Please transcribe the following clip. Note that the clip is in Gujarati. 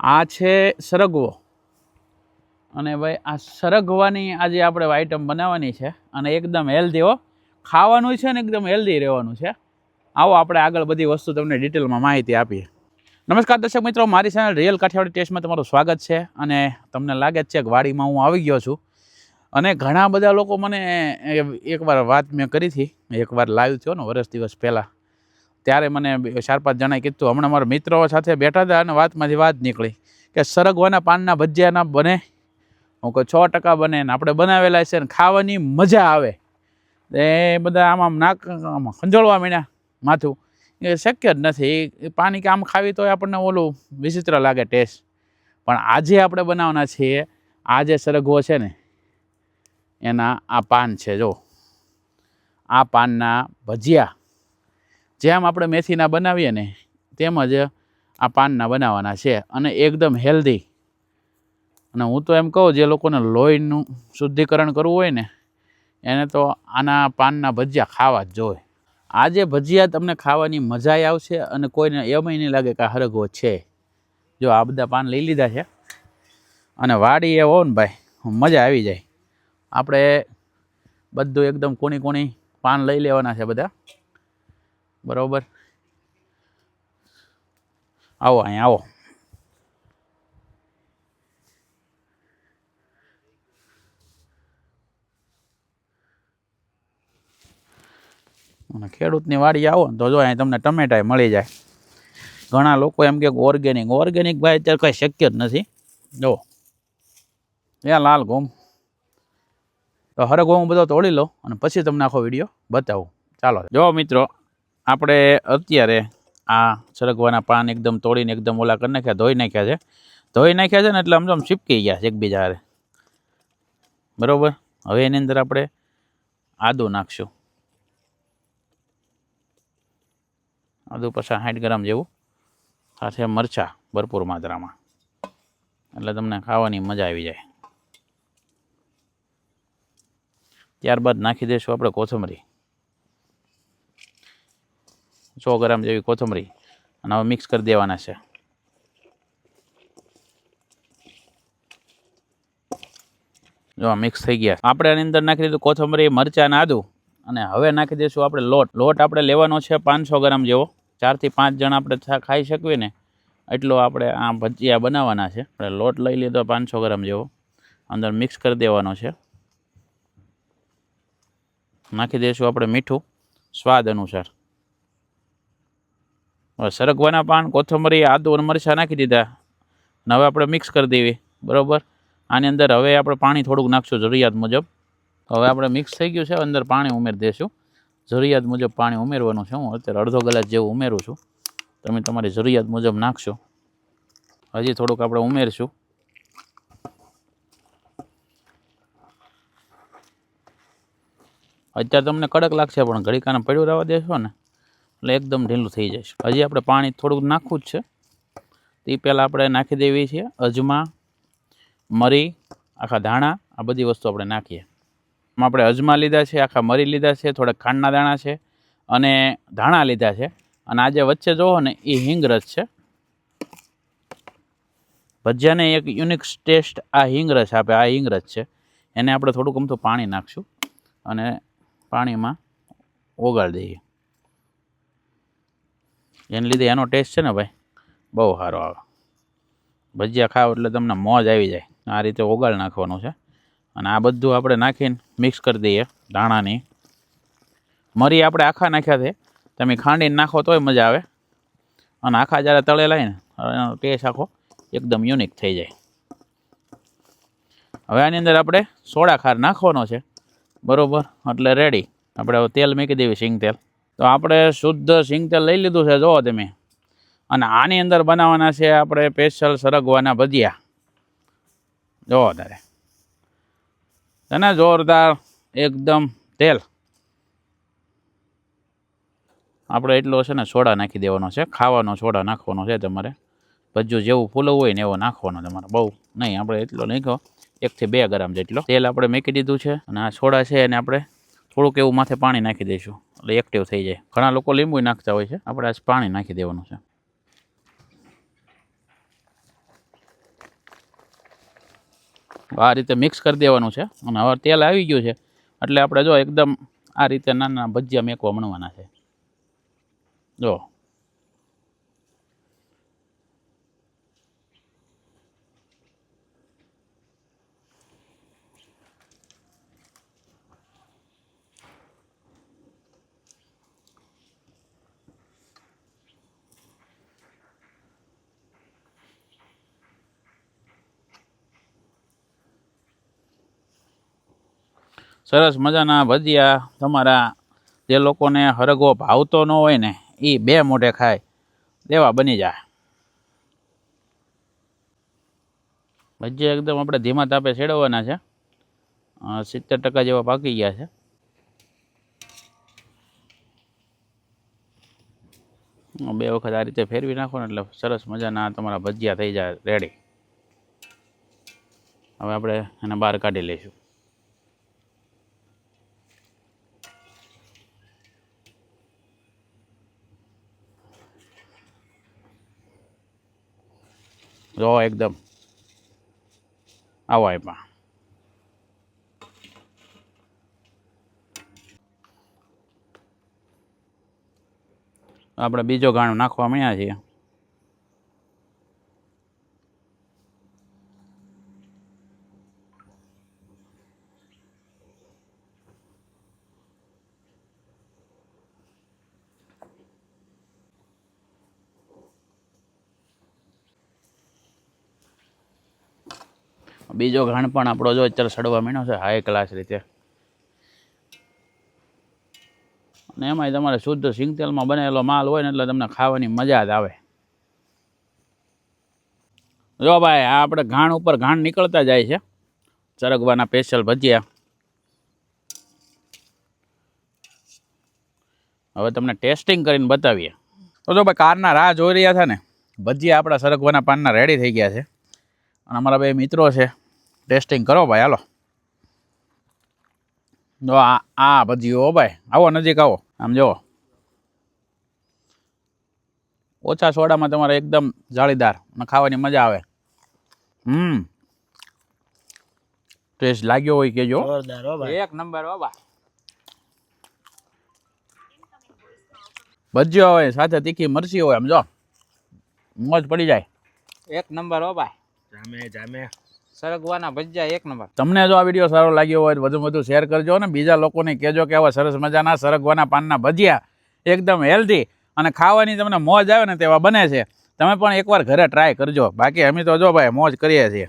આ છે સરગવો. અને ભાઈ, આ સરગવાની આજે આપણે આઈટમ બનાવવાની છે. અને એકદમ હેલ્ધી હો. ખાવાનું છે ને એકદમ હેલ્ધી રહેવાનું છે. આવો આપણે આગળ બધી વસ્તુ તમને ડિટેલમાં માહિતી આપીએ. નમસ્કાર દર્શક મિત્રો, મારી ચેનલ રિયલ કાઠિયાવાડી ટેસ્ટમાં તમારું સ્વાગત છે. અને તમને લાગે જ છે કે વાડીમાં હું આવી ગયો છું. અને ઘણા બધા લોકો મને એકવાર વાત મેં કરી હતી. એકવાર લાઈવ થયો ને, વર્ષ દિવસ પહેલાં. ત્યારે મને ચાર પાંચ જણાએ કીધું હમણાં મારા મિત્રો સાથે બેઠા હતા અને વાતમાંથી વાત નીકળી કે સરગવાના પાનના ભજીયાના બને. હું કહું, છ ટકા બને ને આપણે બનાવેલા છે ને ખાવાની મજા આવે. એ બધા આમ આમ નાક આમ ખંજોળવા માંડ્યા માથું. એ શક્ય જ નથી. પાણી કે આમ ખાવી તો આપણને ઓલું વિચિત્ર લાગે ટેસ્ટ. પણ આજે આપણે બનાવવાના છીએ, આ જે સરગવો છે ને, એના આ પાન છે, જો. આ પાનના ભજીયા. જેમ આપણે મેથીના બનાવીએ ને, તેમજ આ પાનના બનાવવાના છે અને એકદમ હેલ્ધી અને હું તો એમ કહું, જે લોકોને લોહીનું શુદ્ધિકરણ કરવું હોય ને, એને તો આના પાનના ભજીયા ખાવા જ જોઈએ. આ જે ભજીયા તમને ખાવાની મજાય આવશે અને કોઈને એમય નહીં લાગે કે આ હરગવો છે. જો આ બધા પાન લઈ લીધા છે. અને વાડી એ હો ને ભાઈ મજા આવી જાય. આપણે બધું એકદમ કોણી કોણી પાન લઈ લેવાના છે બધા. બરોબર? આવો અહીંયા, આવો. અને ખેડૂતની વાડી આવો તો જો અહીં તમને ટમેટા મળી જાય. ઘણા લોકો એમ કે ઓર્ગેનિક ઓર્ગેનિક ભાઈ અત્યારે કંઈ શક્ય જ નથી. જો, એ લાલ ઘઉં. તો હરે ઘઉં બધો તોડી લો અને પછી તમને આખો વીડિયો બતાવું. ચાલો, જો મિત્રો આપણે અત્યારે આ સરગવાના પાન એકદમ તોડીને એકદમ ઓલા કરી નાખ્યા, ધોઈ નાખ્યા છે. ધોઈ નાખ્યા છે ને એટલે આમ ચીપકી ગયા છે એકબીજા હારે બરાબર? હવે એની અંદર આપણે આદું નાખશું. આદુ પછા સાઠ ગ્રામ જેવું. સાથે મરચાં ભરપૂર માત્રામાં. એટલે તમને ખાવાની મજા આવી જાય. ત્યારબાદ નાખી દઈશું આપણે કોથમરી. સો ગ્રામ જેવી કોથમરી. અને હવે મિક્સ કરી દેવાના છે. જો મિક્સ થઈ ગયા. આપણે આની અંદર નાખી દીધું કોથમરી, મરચાં આદું. અને હવે નાખી દઈશું આપણે લોટ. લોટ આપણે લેવાનો છે પાંચસો ગ્રામ જેવો. ચારથી પાંચ જણ આપણે ખાઈ શકીએ ને, એટલો આપણે આ ભજીયા બનાવવાના છે. આપણે લોટ લઈ લીધો પાંચસો ગ્રામ જેવો. અંદર મિક્સ કરી દેવાનો છે. નાખી દઈશું આપણે મીઠું. સ્વાદ અનુસાર. સરગવાના પાન, કોથમરી, આદુ અને મરચાં નાખી દીધા. અને હવે આપણે મિક્સ કરી દેવી. બરાબર? આની અંદર હવે આપણે પાણી થોડુંક નાખશું જરૂરિયાત મુજબ. હવે આપણે મિક્સ થઈ ગયું છે. અંદર પાણી ઉમેરી દઈશું જરૂરિયાત મુજબ પાણી ઉમેરવાનું છે હું. અત્યારે અડધો ગ્લાસ જેવું ઉમેરું છું. તમે તમારી જરૂરિયાત મુજબ નાખશો. હજી થોડુંક આપણે ઉમેરશું. અત્યારે તમને કડક લાગશે, પણ ઘડીકાને પડ્યું રહેવા દેશો ને. એટલે એકદમ ઢીલું થઈ જશે. હજી આપણે પાણી થોડુંક નાખવું જ છે. તે પહેલાં આપણે નાખી દેવી છે અજમા, મરી, આખા ધાણા, આ બધી વસ્તુ આપણે નાખીએ. આમાં આપણે અજમા લીધા છે, આખા મરી લીધા છે, થોડાક ખાંડના દાણા છે અને ધાણા લીધા છે. અને આજે વચ્ચે જોવો ને એ હિંગરસ છે. ભજીયાને એક યુનિક ટેસ્ટ આ હિંગરસ આપે, આ હિંગરસ છે. એને આપણે થોડુંક અમથું પાણી નાખશું અને પાણીમાં ઓગાળી દઈએ. એને લીધે એનો ટેસ્ટ છે ને ભાઈ, બહુ સારો આવે. ભજીયા ખાવ એટલે તમને મોજ આવી જાય. આ રીતે ઓગાળ નાખવાનું છે. અને આ બધું આપણે નાખીને મિક્સ કરી દઈએ ધાણાની. મરી આપણે આખા નાખ્યા છે. તમે ખાંડીને નાખો તોય મજા આવે. અને આખા જ્યારે તળેલા ને એનો ટેસ્ટ આખો એકદમ યુનિક થઈ જાય. હવે આની અંદર આપણે સોડા ખાર નાખવાનો છે. બરોબર? એટલે રેડી આપણે તેલ મૂકી દેવી સિંગ તેલ. તો આપણે શુદ્ધ સિંગ તેલ લઈ લીધું છે, જુઓ તમે. અને આની અંદર બનાવવાના છે આપણે સ્પેશિયલ સરગવાના ભજીયા. જુઓ તારે. છે ને જોરદાર એકદમ તેલ. આપણે એટલો છે ને સોડા નાખી દેવાનો છે, ખાવાનો સોડા નાખવાનો છે તમારે. ભજ્યું જેવું ફૂલવું હોય ને એવો નાખવાનો તમારે. બહુ નહીં, આપણે એટલો કહો એકથી બે ગ્રામ જેટલો. તેલ આપણે મૂકી દીધું છે અને આ સોડા છે એને આપણે થોડુંક એવું માથે પાણી નાખી દઈશું. એટલે એક્ટિવ થઈ જાય. ઘણા લોકો લીંબુ નાખતા હોય છે. આપણે આજ પાણી નાખી દેવાનું છે. આ રીતે મિક્સ કરી દેવાનું છે. અને હવે તેલ આવી ગયું છે. એટલે આપણે જો એકદમ આ રીતે નાના ભજીયા મેકવા મણવાના છે. જો. સરસ મજાના ભજીયા તમારા જે લોકોને હરગો ભાવતો ન હોય ને એ બે મોઢે ખાય દેવા બની જાય. ભજીયા એકદમ આપણે ધીમા તાપે છેડવવાના છે. સિત્તેર ટકા જેવા પાકી ગયા છે. બે વખત આ રીતે ફેરવી નાખો ને એટલે સરસ મજાના તમારા ભજીયા થઈ જાય રેડી હવે આપણે એને બહાર કાઢી લઈશું. જો એકદમ. આવો એમાં. આપણે બીજો ગાણો નાખવા મળ્યા છીએ. બીજો ઘાણ પણ આપણો જો અત્યારે સડવા માંડ્યો છે હાઈ ક્લાસ રીતે. અને એમાંય તમારે શુદ્ધ સિંગ તેલમાં બનેલો માલ હોય ને એટલે તમને ખાવાની મજા જ આવે. જો ભાઈ, આ આપણે ઘાણ ઉપર ઘાણ નીકળતા જાય છે. ચરગવાના સ્પેશિયલ ભજીયા. હવે તમને ટેસ્ટિંગ કરીને બતાવીએ. તો જો ભાઈ, કારના રાહ જોઈ રહ્યા હતા ને, ભજીયા આપણા સરગવાના પાનના રેડી થઈ ગયા છે. અને અમારા બે મિત્રો છે. ટેસ્ટિંગ કરો ભાઈ હાલો. જો આ આ ભજીયો હો ભાઈ આવો નજીક આવો આમ જુઓ. ઓછા સોડામાં તમારે એકદમ જાળીદાર અને ખાવાની મજા આવે. હમ. ટેસ્ટ લાગ્યો હોય કેજો જોરદાર એક નંબર બાબા ભજીયો હોય સાથે તીખી મરચી હોય આમ જો. મોજ પડી જાય. એક નંબર હો ભાઈ. જામે જામે. સરગવાના ભજીયા એક નંબર. તમને જો આ વીડિયો સારો લાગ્યો હોય તો વધુ વધુ શેર કરજો અને બીજા લોકોને કહેજો કે આવા સરસ મજાના સરગવાના પાનના ભજીયા એકદમ હેલ્ધી અને ખાવાની તમને મોજ આવે ને તેવા બને છે. તમે પણ એકવાર ઘરે ટ્રાય કરજો. બાકી અમે તો જો ભાઈ મોજ કરીએ છીએ.